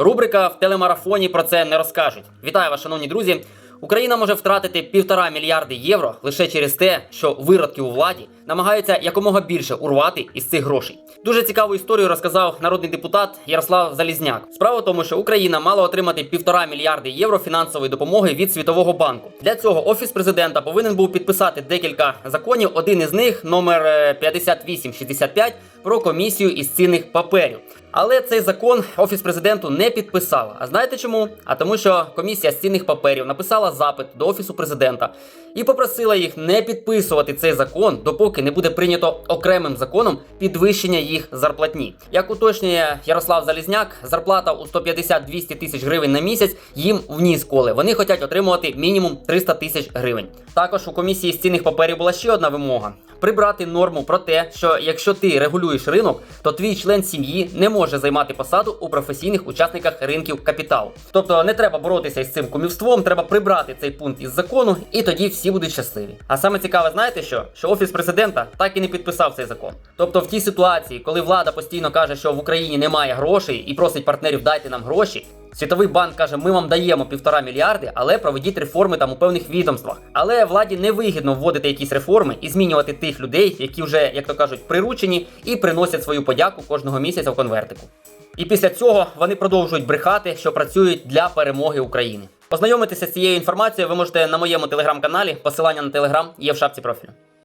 Рубрика в телемарафоні про це не розкажуть. Вітаю вас, шановні друзі. Україна може втратити півтора мільярди євро лише через те, що виродки у владі намагаються якомога більше урвати із цих грошей. Дуже цікаву історію розказав народний депутат Ярослав Залізняк. Справа в тому, що Україна мала отримати півтора мільярди євро фінансової допомоги від Світового банку. Для цього офіс президента повинен був підписати декілька законів. Один із них номер е, 5865 про комісію із цінних паперів. Але цей закон офіс президенту не підписав. А знаєте чому? А тому, що комісія з цінних паперів написала запит до офісу президента і попросила їх не підписувати цей закон, допоки не буде прийнято окремим законом підвищення їх зарплатні. Як уточнює Ярослав Залізняк, зарплата у 150-200 тисяч гривень на місяць їм вніс коли. Вони хочуть отримувати мінімум 300 тисяч гривень. Також у комісії з цінних паперів була ще одна вимога. Прибрати норму про те, що якщо ти регулюєш ринок, то твій член сім'ї не може займати посаду у професійних учасниках ринків капіталу. Тобто не треба боротися із цим кумівством, треба прибрати цей пункт із закону, і тоді всі будуть щасливі. А саме цікаве, знаєте що? Що офіс президента так і не підписав цей закон. Тобто, в тій ситуації, коли влада постійно каже, що в Україні немає грошей і просить партнерів дайте нам гроші. Світовий банк каже, ми вам даємо півтора мільярди, але проведіть реформи там у певних відомствах. Але владі не вигідно вводити якісь реформи і змінювати тих людей, які вже, як то кажуть, приручені і приносять свою подяку кожного місяця в конвертику. І після цього вони продовжують брехати, що працюють для перемоги України. Познайомитися з цією інформацією ви можете на моєму телеграм-каналі. Посилання на телеграм є в шапці профілю.